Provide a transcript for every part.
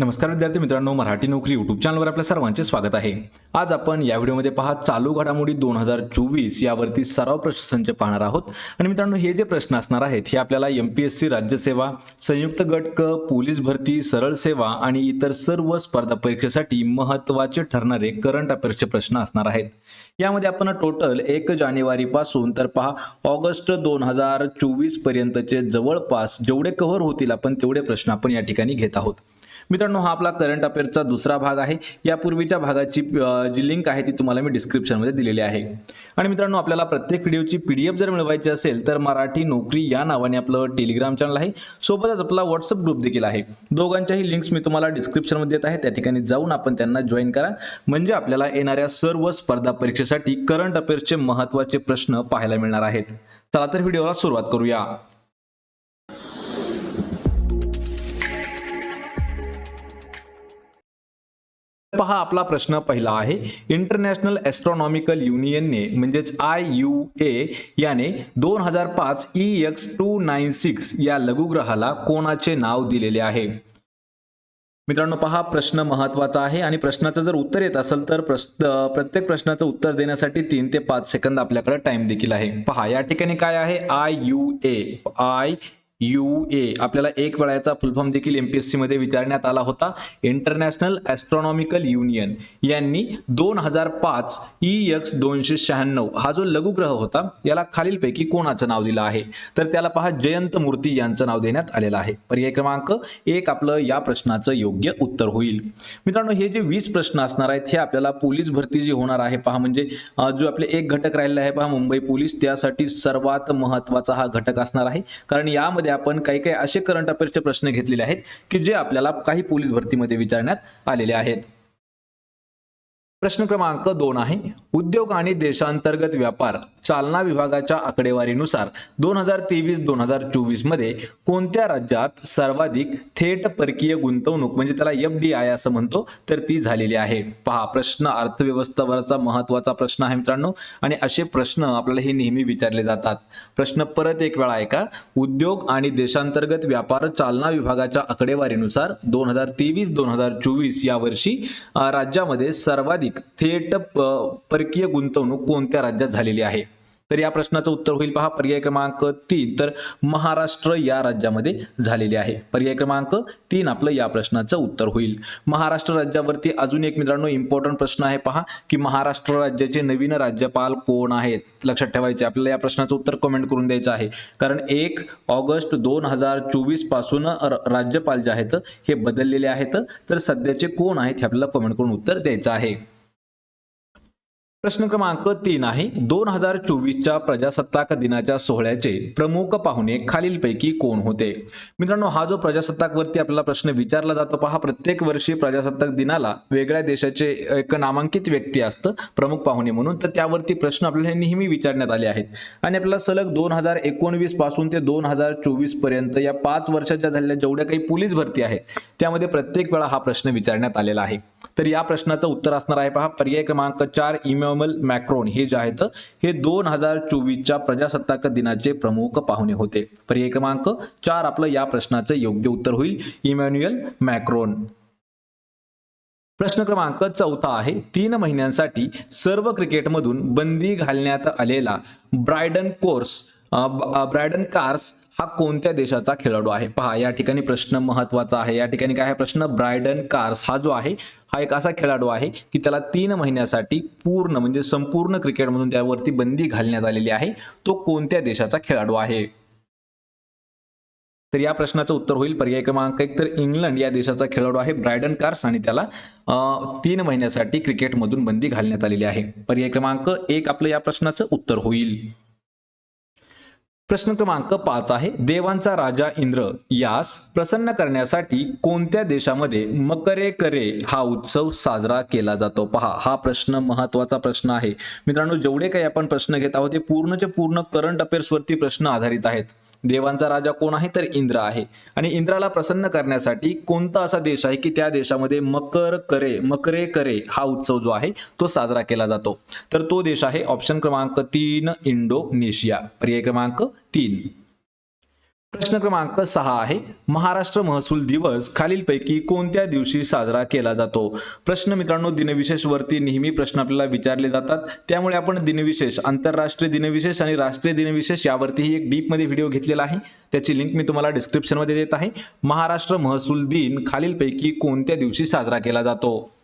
नमस्कार विद्यार्थी मित्रांनो मराठी नोकरी यूट्यूब चॅनलवर आपल्या सर्वांचे स्वागत आहे. आज आपण या व्हिडिओमध्ये पहा चालू घडामोडी दोन हजार चोवीस यावरती सराव प्रश्नसंच पाहणार आहोत. आणि मित्रांनो हे जे प्रश्न असणार आहेत हे आपल्याला एम पी एस सी राज्यसेवा संयुक्त गट क पोलीस भरती सरळ सेवा आणि इतर सर्व स्पर्धा परीक्षेसाठी महत्त्वाचे ठरणारे करंट अफेअर्सचे प्रश्न असणार आहेत. यामध्ये आपण टोटल एक जानेवारीपासून तर पहा ऑगस्ट दोन हजार चोवीस पर्यंतचे जवळपास जेवढे कव्हर होतील आपण तेवढे प्रश्न आपण या ठिकाणी घेत आहोत. मित्रांनो हा आपला करंट अफेअरचा दुसरा भाग आहे. यापूर्वीच्या भागाची जी लिंक आहे ती तुम्हाला मी डिस्क्रिप्शनमध्ये दिलेली आहे. आणि मित्रांनो आपल्याला प्रत्येक व्हिडिओची पी डी एफ जर मिळवायची असेल तर मराठी नोकरी या नावाने आपलं टेलिग्राम चॅनल आहे. सोबतच आपला व्हॉट्सअप ग्रुप देखील आहे. दोघांच्याही लिंक्स मी तुम्हाला डिस्क्रिप्शनमध्ये देत आहे. त्या ठिकाणी जाऊन आपण त्यांना जॉईन करा. म्हणजे आपल्याला येणाऱ्या सर्व स्पर्धा परीक्षेसाठी करंट अफेअर्सचे महत्त्वाचे प्रश्न पाहायला मिळणार आहेत. चला तर व्हिडिओला सुरुवात करूया. पहा आपला प्रश्न पहिला आहे. इंटरनॅशनल ॲस्ट्रॉनॉमिकल युनियनने म्हणजेच आय यू ए याने दोन हजार पाच E X two nine six या लघुग्रहाला कोणाचे नाव दिलेले आहे? मित्रांनो पहा प्रश्न महत्त्वाचा आहे आणि प्रश्नाचं जर उत्तर येत असेल तर प्रश्न प्रत्येक प्रश्नाचं उत्तर देण्यासाठी तीन ते पाच सेकंद आपल्याकडे टाइम देखील आहे. पहा या ठिकाणी काय आहे? I U A I U A. आपल्याला एक वेळाचा फुलफॉर्म देखील एमपीएससी मध्ये विचारण्यात आला होता. इंटरनॅशनल ॲस्ट्रॉनॉमिकल युनियन यांनी दोन हजार पाच ई एक्स दोनशे शहाण्णव हा जो लघुग्रह होता याला खालीलपैकी कोणाचं नाव दिलं आहे? तर त्याला पहा जयंत मूर्ती यांचं नाव देण्यात आलेलं आहे. पर्याय क्रमांक एक आपलं या प्रश्नाचं योग्य उत्तर होईल. मित्रांनो हे जे वीस प्रश्न असणार आहेत हे आपल्याला पोलीस भरती जी होणार आहे पहा म्हणजे जो आपले एक घटक राहिलेला आहे पहा मुंबई पोलीस त्यासाठी सर्वात महत्त्वाचा हा घटक असणार आहे. कारण यामध्ये आपण काही काही असे करंट अफेअर्सचे प्रश्न घेतलेले आहेत की जे आपल्याला काही पोलीस भरतीमध्ये विचारण्यात आलेले आहेत. प्रश्न क्रमांक दोन आहे उद्योग आणि देशांतर्गत व्यापार. चालना विभागाच्या आकडेवारीनुसार दोन हजार तेवीस दोन हजार चोवीसमध्ये कोणत्या राज्यात सर्वाधिक थेट परकीय गुंतवणूक म्हणजे त्याला एफ डी आय असं म्हणतो तर ती झालेली आहे? पहा प्रश्न अर्थव्यवस्थेवरचा महत्त्वाचा प्रश्न आहे मित्रांनो आणि असे प्रश्न आपल्याला हे नेहमी विचारले जातात. प्रश्न परत एक वेळा आहे का उद्योग आणि देशांतर्गत व्यापार चालना विभागाच्या आकडेवारीनुसार दोन हजार तेवीस दोन हजार चोवीस या वर्षी राज्यामध्ये सर्वाधिक थेट प- परकीय गुंतवणूक कोणत्या राज्यात झालेली आहे? तर या प्रश्नाचं उत्तर होईल पहा पर्याय क्रमांक तीन. तर महाराष्ट्र या राज्यामध्ये झालेले आहे. पर्याय क्रमांक तीन आपलं या प्रश्नाचं उत्तर होईल. महाराष्ट्र राज्यावरती अजून एक मित्रांनो इम्पॉर्टंट प्रश्न आहे पहा की महाराष्ट्र राज्याचे नवीन राज्यपाल कोण आहेत? लक्षात ठेवायचे आपल्याला या प्रश्नाचं उत्तर कमेंट करून द्यायचं आहे. कारण एक ऑगस्ट दोन हजार चोवीसपासून राज्यपाल जे आहेत हे बदललेले आहेत. तर सध्याचे कोण आहेत हे आपल्याला कमेंट करून उत्तर द्यायचं आहे. प्रश्न क्रमांक तीन आहे. दोन हजार चोवीसच्या प्रजासत्ताक दिनाच्या सोहळ्याचे प्रमुख पाहुणे खालीलपैकी कोण होते? मित्रांनो हा जो प्रजासत्ताक वरती आपल्याला प्रश्न विचारला जातो पहा. प्रत्येक वर्षी प्रजासत्ताक दिनाला वेगळ्या देशाचे एक नामांकित व्यक्ती असतं प्रमुख पाहुणे म्हणून. तर त्यावरती प्रश्न आपल्याला नेहमी विचारण्यात आले आहेत. आणि आपल्याला सलग दोन हजार एकोणवीसपासून ते दोन हजार चोवीसपर्यंत या पाच वर्षाच्या झालेल्या जेवढ्या काही पोलीस भरती आहेत त्यामध्ये प्रत्येक वेळा हा प्रश्न विचारण्यात आलेला आहे. तर या प्रश्नाचं उत्तर असणार आहे पहा. पर्याय क्रमांक चार इमॅम्युअल मॅक्रोन. हे जे आहेत हे दोन हजार चोवीसच्या प्रजासत्ताक दिनाचे प्रमुख पाहुणे होते. पर्याय क्रमांक चार आपलं या प्रश्नाचं योग्य उत्तर होईल. Emmanuel Macron. प्रश्न क्रमांक चौथा आहे. तीन महिन्यांसाठी सर्व क्रिकेटमधून बंदी घालण्यात आलेला ब्रायडन कोर्स ब्रायडन कार्स हा कोणत्या देशाचा खेळाडू आहे? पहा या ठिकाणी प्रश्न महत्त्वाचा आहे. या ठिकाणी काय आहे? प्रश्न ब्रायडन कार्स हा जो आहे हा एक असा खेळाडू आहे की त्याला तीन महिन्यासाठी पूर्ण म्हणजे संपूर्ण क्रिकेटमधून त्यावरती बंदी घालण्यात आलेली आहे. तो कोणत्या देशाचा खेळाडू आहे? तर या प्रश्नाचं उत्तर होईल. पर्याय क्रमांक एक तर इंग्लंड या देशाचा खेळाडू आहे ब्रायडन कार्स आणि त्याला तीन महिन्यासाठी क्रिकेटमधून बंदी घालण्यात आलेली आहे. पर्याय क्रमांक एक आपलं या प्रश्नाचं उत्तर होईल. प्रश्न क्रमांक पाच आहे. देवांचा राजा इंद्र यास प्रसन्न करण्यासाठी कोणत्या देशामध्ये मकरे करे हा उत्सव साजरा केला जातो? पहा हा प्रश्न महत्त्वाचा प्रश्न आहे. मित्रांनो जेवढे काही आपण प्रश्न घेत आहोत ते पूर्णचे पूर्ण करंट अफेअर्स वरती प्रश्न आधारित आहेत. देवांचा राजा कोण आहे? तर इंद्र आहे. आणि इंद्राला प्रसन्न करण्यासाठी कोणता असा देश आहे की त्या देशामध्ये मकर करे मकरे करे हा उत्सव जो आहे तो साजरा केला जातो. तर तो देश आहे ऑप्शन क्रमांक तीन इंडोनेशिया. पर्याय क्रमांक तीन. प्रश्न क्रमांक सहा आहे. महाराष्ट्र महसूल दिवस खालीलपैकी कोणत्या दिवशी साजरा केला जातो? प्रश्न मित्रांनो दिनविशेष वरती नेहमी प्रश्न आपल्याला विचारले जातात. त्यामुळे आपण दिनविशेष आंतरराष्ट्रीय दिनविशेष आणि राष्ट्रीय दिनविशेष यावरतीही एक डीपमध्ये व्हिडिओ घेतलेला आहे. त्याची लिंक मी तुम्हाला डिस्क्रिप्शनमध्ये देत आहे. महाराष्ट्र महसूल दिन खालीलपैकी कोणत्या दिवशी साजरा केला जातो?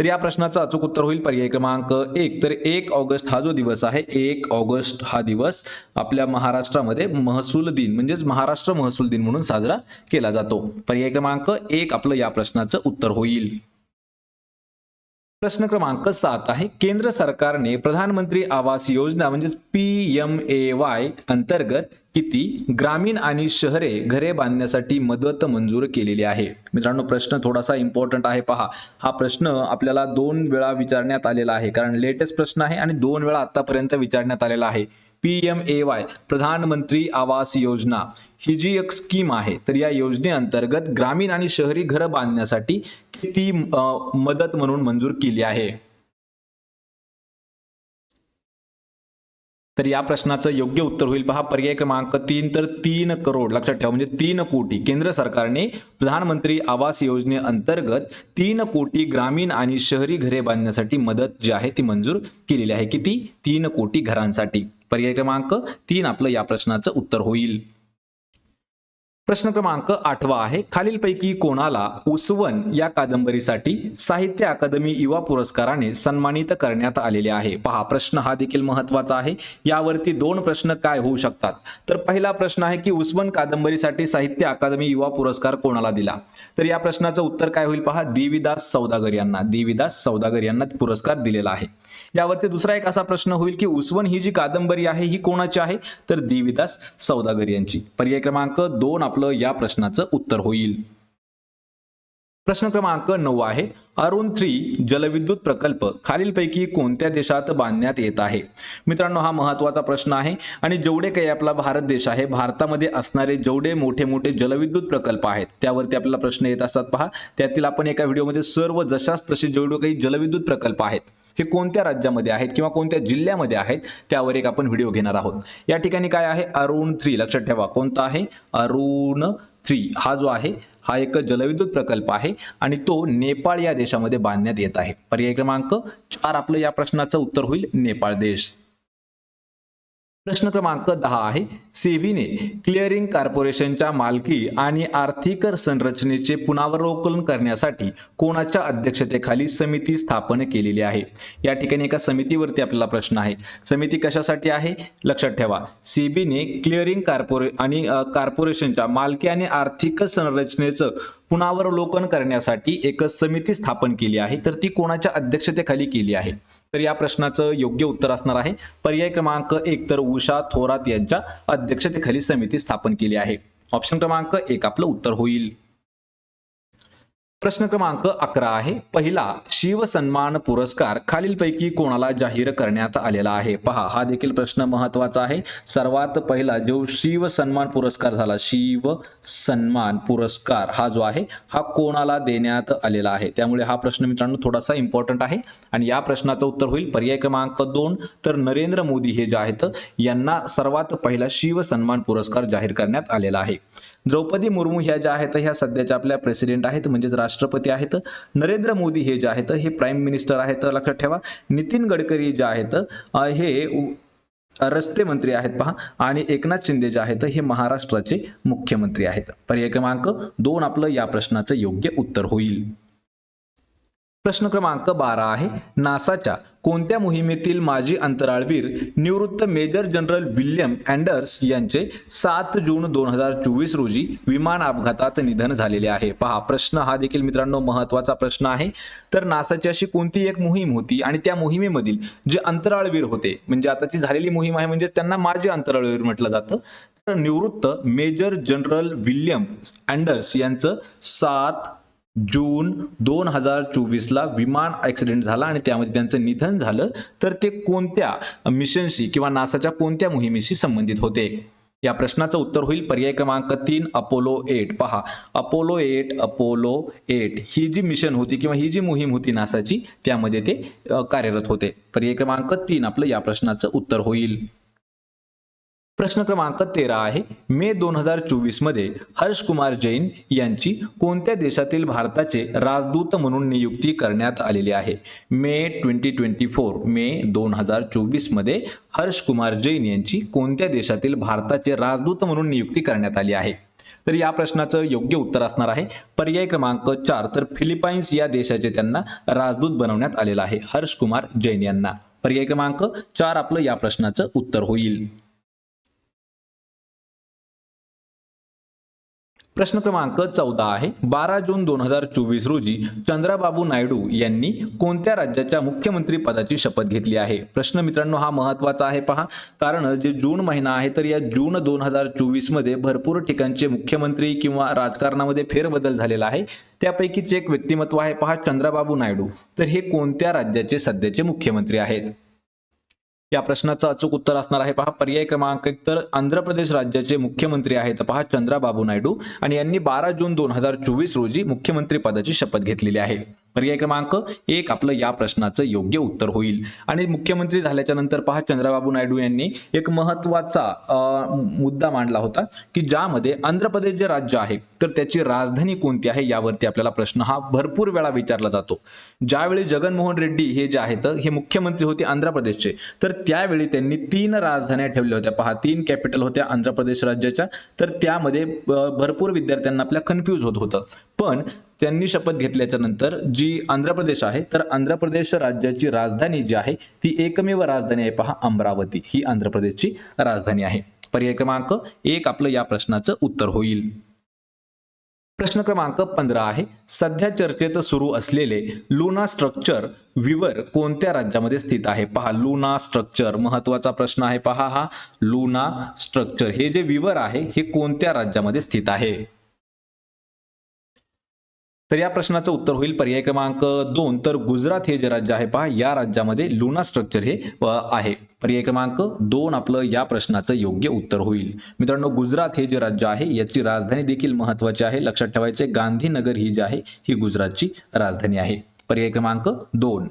तर या प्रश्नाचं अचूक उत्तर होईल पर्याय क्रमांक एक. तर एक ऑगस्ट हा जो दिवस आहे एक ऑगस्ट हा दिवस आपल्या महाराष्ट्रामध्ये महसूल दिन म्हणजेच महाराष्ट्र महसूल दिन म्हणून साजरा केला जातो. पर्याय क्रमांक एक आपलं या प्रश्नाचं उत्तर होईल. प्रश्न क्रमांक सात आहे. केंद्र सरकारने प्रधानमंत्री आवास योजना म्हणजेच पी एम ए वाय अंतर्गत किती ग्रामीण आणि शहरे घरे बांधण्यासाठी मदत मंजूर केलेली आहे? मित्रांनो प्रश्न थोडासा इम्पॉर्टंट आहे. पहा हा प्रश्न आपल्याला दोन वेळा विचारण्यात आलेला आहे. कारण लेटेस्ट प्रश्न आहे आणि दोन वेळा आतापर्यंत विचारण्यात आलेला आहे. पी एम ए वाय प्रधानमंत्री आवास योजना. ही जी एक स्कीम आहे तर या योजनेअंतर्गत ग्रामीण आणि शहरी घरं बांधण्यासाठी ती मदत म्हणून मंजूर केली आहे? तर या प्रश्नाचं योग्य उत्तर होईल. पहा पर्याय क्रमांक तीन तर तीन करोड लक्षात ठेवा म्हणजे तीन कोटी केंद्र सरकारने प्रधानमंत्री आवास योजनेअंतर्गत तीन कोटी ग्रामीण आणि शहरी घरे बांधण्यासाठी मदत जी आहे ती मंजूर केलेली आहे. किती? तीन कोटी घरांसाठी. पर्याय क्रमांक तीन आपलं या प्रश्नाचं उत्तर होईल. प्रश्न क्रमांक आठवा आहे. खालीलपैकी कोणाला उसवन या कादंबरीसाठी साहित्य अकादमी युवा पुरस्काराने सन्मानित करण्यात आलेले आहे? पहा प्रश्न हा देखील महत्त्वाचा आहे. यावरती दोन प्रश्न काय होऊ शकतात? तर पहिला प्रश्न आहे की उस्वन कादंबरीसाठी साहित्य अकादमी युवा पुरस्कार कोणाला दिला? तर या प्रश्नाचं उत्तर काय होईल पहा? देवीदास सौदागर यांना. देवीदास सौदागर यांना पुरस्कार दिलेला आहे. यावरती दुसरा एक असा प्रश्न होईल की उस्वन ही जी कादंबरी आहे ही कोणाची आहे? तर देवीदास सौदागर यांची. पर्याय क्रमांक दोन आपला आपलं या प्रश्नाचं उत्तर होईल. प्रश्न क्रमांक नऊ आहे. अरुण थ्री जलविद्युत प्रकल्प खालीलपैकी कोणत्या देशात बांधण्यात येत आहे? मित्रांनो हा महत्त्वाचा प्रश्न आहे आणि जेवढे काही आपला भारत देश आहे भारतामध्ये असणारे जेवढे मोठे मोठे जलविद्युत प्रकल्प आहेत त्यावरती आपल्याला प्रश्न येत असतात पहा. त्यातील आपण एका व्हिडिओमध्ये सर्व जशाच तसे जेवढे काही जलविद्युत प्रकल्प आहेत हे कोणत्या राज्यामध्ये आहेत किंवा कोणत्या जिल्ह्यामध्ये आहेत त्यावर एक आपण व्हिडिओ घेणार आहोत. या ठिकाणी काय आहे? अरुण थ्री लक्षात ठेवा. कोणता आहे? अरुण थ्री. हा जो आहे हा एक जलविद्युत प्रकल्प आहे आणि तो नेपाळ या देशामध्ये बांधण्यात येत आहे. पर्याय क्रमांक चार आपलं या प्रश्नाचं उत्तर होईल नेपाळ देश. प्रश्न क्रमांक दहा आहे. सेबीने क्लिअरिंग कॉर्पोरेशनच्या मालकी आणि आर्थिक संरचनेचे पुनरावलोकन करण्यासाठी कोणाच्या अध्यक्षतेखाली समिती स्थापन केलेली आहे? या ठिकाणी एका समितीवरती आपल्याला प्रश्न आहे. समिती कशासाठी आहे? लक्षात ठेवा. सेबीने क्लिअरिंग कॉर्पोरे आणि कॉर्पोरेशनच्या मालकी आणि आर्थिक संरचनेचं पुनरावलोकन करण्यासाठी एक समिती स्थापन केली आहे. तर ती कोणाच्या अध्यक्षतेखाली केली आहे? तर या प्रश्नाचं योग्य उत्तर असणार आहे. पर्याय क्रमांक एक तर उषा थोरात यांच्या अध्यक्षतेखाली समिती स्थापन केली आहे. ऑप्शन क्रमांक एक आपलं उत्तर होईल. प्रश्न क्रमांक अकरा आहे. पहिला शिवसन्मान पुरस्कार खालीलपैकी कोणाला जाहीर करण्यात आलेला आहे? पहा हा देखील प्रश्न महत्त्वाचा आहे. सर्वात पहिला जो शिव सन्मान पुरस्कार झाला शिव सन्मान पुरस्कार हा जो आहे हा कोणाला देण्यात आलेला आहे? त्यामुळे हा प्रश्न मित्रांनो थोडासा इम्पॉर्टंट आहे. आणि या प्रश्नाचं उत्तर होईल. पर्याय क्रमांक दोन. तर नरेंद्र मोदी हे जे आहेत यांना सर्वात पहिला शिव सन्मान पुरस्कार जाहीर करण्यात आलेला आहे. द्रौपदी मुर्मू ह्या ज्या आहेत ह्या सध्याच्या आपल्या प्रेसिडेंट आहेत म्हणजेच राष्ट्रपती आहेत. नरेंद्र मोदी हे जे आहेत हे प्राईम मिनिस्टर आहेत लक्षात ठेवा. नितीन गडकरी जे आहेत हे रस्ते मंत्री आहेत पहा. आणि एकनाथ शिंदे जे आहेत हे महाराष्ट्राचे मुख्यमंत्री आहेत. पर्याय क्रमांक दोन आपलं या प्रश्नाचं योग्य उत्तर होईल. प्रश्न क्रमांक बारा आहे. नासाच्या कोणत्या मोहिमेतील माजी अंतराळवीर निवृत्त मेजर जनरल विल्यम अँडर्स यांचे सात जून दोन हजार चोवीस रोजी विमान अपघातात निधन झालेले आहे? पहा प्रश्न हा देखील मित्रांनो महत्त्वाचा प्रश्न आहे. तर नासाची अशी कोणती एक मोहीम होती आणि त्या मोहिमेमधील जे अंतराळवीर होते म्हणजे आताची झालेली मोहीम आहे म्हणजे त्यांना माजी अंतराळवीर म्हटलं जातं. तर निवृत्त मेजर जनरल विल्यम अँडर्स यांचं सात जून दोन हजार चोवीसला विमान ॲक्सिडेंट झाला आणि त्यामध्ये त्यांचं निधन झालं. तर ते कोणत्या मिशनशी किंवा नासाच्या कोणत्या मोहिमेशी संबंधित होते? या प्रश्नाचं उत्तर होईल पर्याय क्रमांक तीन अपोलो एट. पहा अपोलो एट अपोलो एट ही जी मिशन होती किंवा ही जी मोहीम होती नासाची त्यामध्ये ते कार्यरत होते. पर्याय क्रमांक तीन आपलं या प्रश्नाचं उत्तर होईल. प्रश्न क्रमांक तेरा आहे. मे दोन हजार चोवीसमध्ये हर्ष कुमार जैन यांची कोणत्या देशातील भारताचे राजदूत म्हणून नियुक्ती करण्यात आलेली आहे? मे ट्वेंटी ट्वेंटी फोर मे दोन हजार चोवीसमध्ये हर्ष कुमार जैन यांची कोणत्या देशातील भारताचे राजदूत म्हणून नियुक्ती करण्यात आली आहे? तर या प्रश्नाचं योग्य उत्तर असणार आहे. पर्याय क्रमांक चार तर फिलिपाईन्स या देशाचे त्यांना राजदूत बनवण्यात आलेलं आहे हर्ष कुमार जैन यांना. पर्याय क्रमांक चार आपलं या प्रश्नाचं उत्तर होईल. प्रश्न क्रमांक चौदा आहे. बारा जून दोन हजार चोवीस रोजी चंद्राबाबू नायडू यांनी कोणत्या राज्याच्या मुख्यमंत्री पदाची शपथ घेतली आहे? प्रश्न मित्रांनो हा महत्त्वाचा आहे पहा. कारण जे जून महिना आहे तर या जून दोन हजार चोवीसमध्ये भरपूर ठिकाणचे मुख्यमंत्री किंवा राजकारणामध्ये फेरबदल झालेला आहे. त्यापैकीच एक व्यक्तिमत्व आहे पहा चंद्राबाबू नायडू. तर हे कोणत्या राज्याचे सध्याचे मुख्यमंत्री आहेत? या प्रश्नाचं अचूक उत्तर असणार आहे. पहा पर्याय क्रमांक एक तर आंध्र प्रदेश राज्याचे मुख्यमंत्री आहेत. पहा चंद्राबाबू नायडू. आणि यांनी बारा जून दोन हजार चोवीस रोजी मुख्यमंत्री पदाची शपथ घेतलेली आहे. पर्याय क्रमांक एक आपलं या प्रश्नाचं योग्य उत्तर होईल. आणि मुख्यमंत्री झाल्याच्यानंतर पहा चंद्राबाबू नायडू यांनी एक महत्त्वाचा मुद्दा मांडला होता की ज्यामध्ये आंध्र प्रदेश जे राज्य आहे तर त्याची राजधानी कोणती आहे यावरती आपल्याला प्रश्न हा भरपूर वेळा विचारला जातो. ज्यावेळी जगनमोहन रेड्डी हे जे आहेत हे मुख्यमंत्री होते आंध्र प्रदेशचे तर त्यावेळी त्यांनी तीन राजधान्या ठेवल्या होत्या. पहा तीन कॅपिटल होत्या आंध्र प्रदेश राज्याच्या तर त्यामध्ये भरपूर विद्यार्थ्यांना आपल्या कन्फ्यूज होत होतं. पण त्यांनी शपथ घेतल्याच्या नंतर जी आंध्र प्रदेश आहे तर आंध्र प्रदेश राज्याची राजधानी जी आहे ती एकमेव राजधानी आहे पहा अमरावती. ही आंध्र प्रदेशची राजधानी आहे. पर्याय क्रमांक एक आपलं या प्रश्नाचं उत्तर होईल. प्रश्न क्रमांक पंधरा आहे. सध्या चर्चेत सुरू असलेले लुना स्ट्रक्चर विवर कोणत्या राज्यामध्ये स्थित आहे? पहा लुना स्ट्रक्चर महत्त्वाचा प्रश्न आहे पहा हा. लुना स्ट्रक्चर हे जे विवर आहे हे कोणत्या राज्यामध्ये स्थित आहे? तर या प्रश्नाचं उत्तर होईल पर्याय क्रमांक दोन. तर गुजरात हे जे राज्य आहे पहा या राज्यामध्ये लुना स्ट्रक्चर हे आहे. पर्याय क्रमांक दोन आपलं या प्रश्नाचं योग्य उत्तर होईल. मित्रांनो गुजरात हे जे राज्य आहे याची राजधानी देखील महत्वाची आहे. लक्षात ठेवायचे गांधीनगर ही जी आहे ही गुजरातची राजधानी आहे. पर्याय क्रमांक दोन.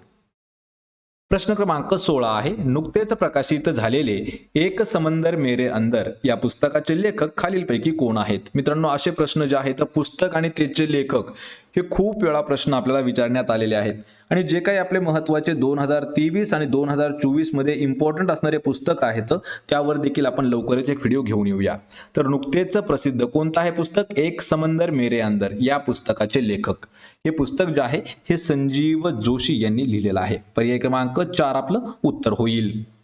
प्रश्न क्रमांक सोळा आहे. नुकतेच प्रकाशित झालेले एक समंदर मेरे अंदर या पुस्तकाचे लेखक खालीलपैकी कोण आहेत? मित्रांनो असे प्रश्न जे आहेत पुस्तक आणि त्याचे लेखक हे खूप वेळा प्रश्न आपल्याला विचारण्यात आलेले आहेत. आणि जे काही आपले महत्त्वाचे दोन हजार तेवीस आणि दोन हजार चोवीसमध्ये इम्पॉर्टंट असणारे पुस्तक आहेत त्यावर देखील आपण लवकरच एक व्हिडिओ घेऊन येऊया. तर नुकतेच प्रसिद्ध कोणतं आहे पुस्तक? एक समंदर मेरे अंदर या पुस्तकाचे लेखक. हे पुस्तक जे आहे हे संजीव जोशी यांनी लिहिलेलं आहे. पर्याय क्रमांक चार आपलं उत्तर होईल.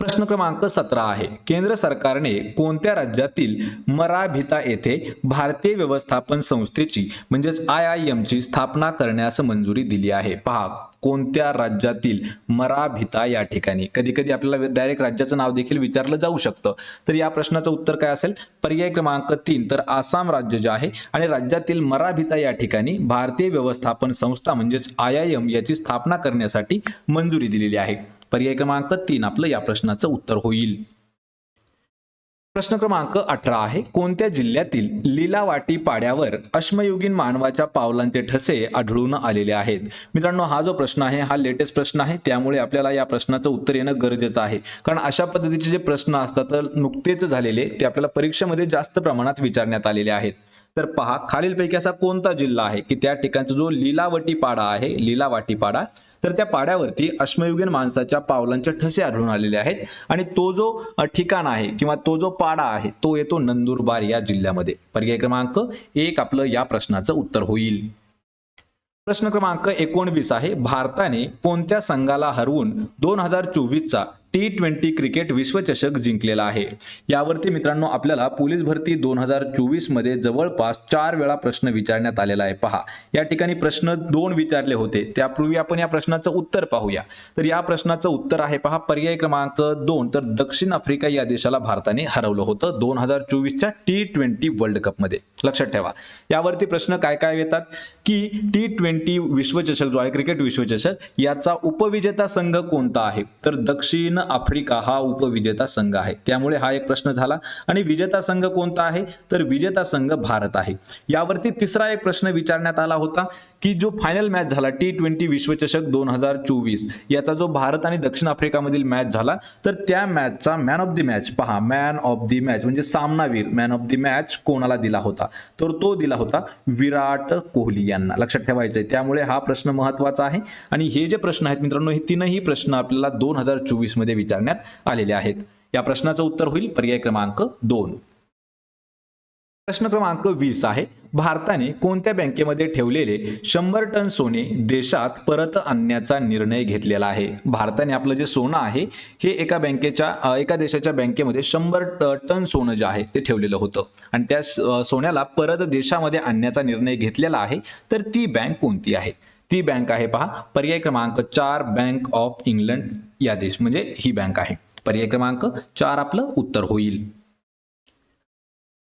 प्रश्न क्रमांक सतरा आहे. केंद्र सरकारने कोणत्या राज्यातील मराभिता येथे भारतीय व्यवस्थापन संस्थेची म्हणजेच आय आय एमची स्थापना करण्यास मंजुरी दिली आहे? पहा कोणत्या राज्यातील मराभिता या ठिकाणी? कधी कधी आपल्याला डायरेक्ट राज्याचं नाव देखील विचारलं जाऊ शकतं. तर या प्रश्नाचं उत्तर काय असेल? पर्याय क्रमांक तीन तर आसाम राज्य जे आहे आणि राज्यातील मराभिता या ठिकाणी भारतीय व्यवस्थापन संस्था म्हणजेच आय आय एम याची स्थापना करण्यासाठी मंजुरी दिलेली आहे. पर्याय क्रमांक तीन आपलं या प्रश्नाचं उत्तर होईल. प्रश्न क्रमांक अठरा आहे कोणत्या जिल्ह्यातील लिलावाटी पाड्यावर अश्मयुगीन मानवाच्या पावलांचे ठसे आढळून आलेले आहेत? मित्रांनो हा जो प्रश्न आहे हा लेटेस्ट प्रश्न आहे त्यामुळे आपल्याला या प्रश्नाचं उत्तर येणं गरजेचं आहे. कारण अशा पद्धतीचे जे प्रश्न असतात तर नुकतेच झालेले ते आपल्याला परीक्षेमध्ये जास्त प्रमाणात विचारण्यात आलेले आहेत. तर पहा खालीलपैकी असा कोणता जिल्हा आहे की त्या ठिकाणचा जो लिलावटी पाडा आहे लिलावाटी पाडा तर त्या पाड्यावरती अश्मयुगीन माणसाच्या पावलांच्या ठसे आढळून आलेले आहेत. आणि तो जो ठिकाण आहे किंवा तो जो पाडा आहे तो येतो नंदुरबार या जिल्ह्यामध्ये. पर्याय क्रमांक एक आपलं या प्रश्नाचं उत्तर होईल. प्रश्न क्रमांक एकोणवीस आहे. भारताने कोणत्या संघाला हरवून दोन हजार चोवीसचा टी ट्वेंटी क्रिकेट विश्वचषक जिंकलेला आहे. यावरती मित्रांनो आपल्याला पोलीस भरती दोन हजार चोवीसमध्ये जवळपास चार वेळा प्रश्न विचारण्यात आलेला आहे. पहा या ठिकाणी प्रश्न दोन विचारले होते. त्यापूर्वी आपण या प्रश्नाचं उत्तर पाहूया. तर या प्रश्नाचं उत्तर आहे पहा पर्याय क्रमांक दोन. तर दक्षिण आफ्रिका या देशाला भारताने हरवलं होतं दोन हजार चोवीसच्या टी ट्वेंटी वर्ल्ड कपमध्ये लक्षात ठेवा. यावरती प्रश्न काय काय येतात? की टी ट्वेंटी विश्वचषक जो आहे क्रिकेट विश्वचषक याचा उपविजेता संघ कोणता आहे? तर दक्षिण आफ्रिका हा उपविजेता संघ आहे. त्यामुळे हा एक प्रश्न झाला. आणि विजेता संघ कोणता आहे? तर विजेता संघ भारत आहे. यावरती तिसरा एक प्रश्न विचारण्यात आला होता की जो फायनल मॅच झाला टी ट्वेंटी विश्वचषक दोन हजार चोवीस याचा जो भारत आणि दक्षिण आफ्रिकामधील मॅच झाला तर त्या मॅचचा मॅन ऑफ द मॅच पहा मॅन ऑफ द मॅच म्हणजे सामनावीर मॅन ऑफ द मॅच कोणाला दिला होता? तर तो दिला होता विराट कोहली यांना. लक्षात ठेवायचं आहे त्यामुळे हा प्रश्न महत्त्वाचा आहे. आणि हे जे प्रश्न आहेत मित्रांनो हे तीनही प्रश्न आपल्याला दोन हजार चोवीस मध्ये विचारण्यात आलेले आहेत. या प्रश्नाचं उत्तर होईल पर्याय क्रमांक दोन. प्रश्न क्रमांक वीस आहे. भारताने कोणत्या बँकेमध्ये ठेवलेले शंभर टन सोने देशात परत आणण्याचा निर्णय घेतलेला आहे? भारताने आपलं जे सोनं आहे हे एका बँकेच्या एका देशाच्या बँकेमध्ये शंभर टन सोनं जे आहे ते ठेवलेलं होतं. आणि त्या सोन्याला परत देशामध्ये आणण्याचा निर्णय घेतलेला आहे तर ती बँक कोणती आहे? ती बँक आहे पहा पर्याय क्रमांक चार बँक ऑफ इंग्लंड. या देश म्हणजे ही बँक आहे. पर्याय क्रमांक चार आपलं उत्तर होईल.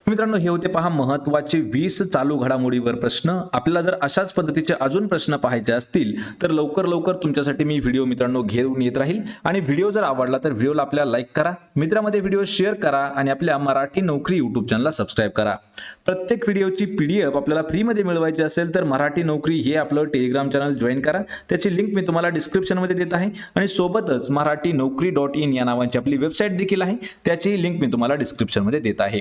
मित्रांनो हे होते पहा महत्त्वाचे वीस चालू घडामोडीवर प्रश्न. आपल्याला जर अशाच पद्धतीचे अजून प्रश्न पाहायचे असतील तर लवकर लवकर तुमच्यासाठी मी व्हिडिओ मित्रांनो घेऊन येत राहील. आणि व्हिडिओ जर आवडला तर व्हिडिओला आपल्याला लाईक करा. मित्रामध्ये व्हिडिओ शेअर करा आणि आपल्या मराठी नोकरी युट्यूब चॅनलला सबस्क्राईब करा. प्रत्येक व्हिडिओची पी डी एफ आपल्याला फ्रीमध्ये मिळवायची असेल तर मराठी नोकरी हे आपलं टेलिग्राम चॅनल जॉईन करा. त्याची लिंक मी तुम्हाला डिस्क्रिप्शनमध्ये देत आहे. आणि सोबतच मराठी नोकरी डॉट इन या नावाची आपली वेबसाईट देखील आहे. त्याची लिंक मी तुम्हाला डिस्क्रिप्शनमध्ये देत आहे.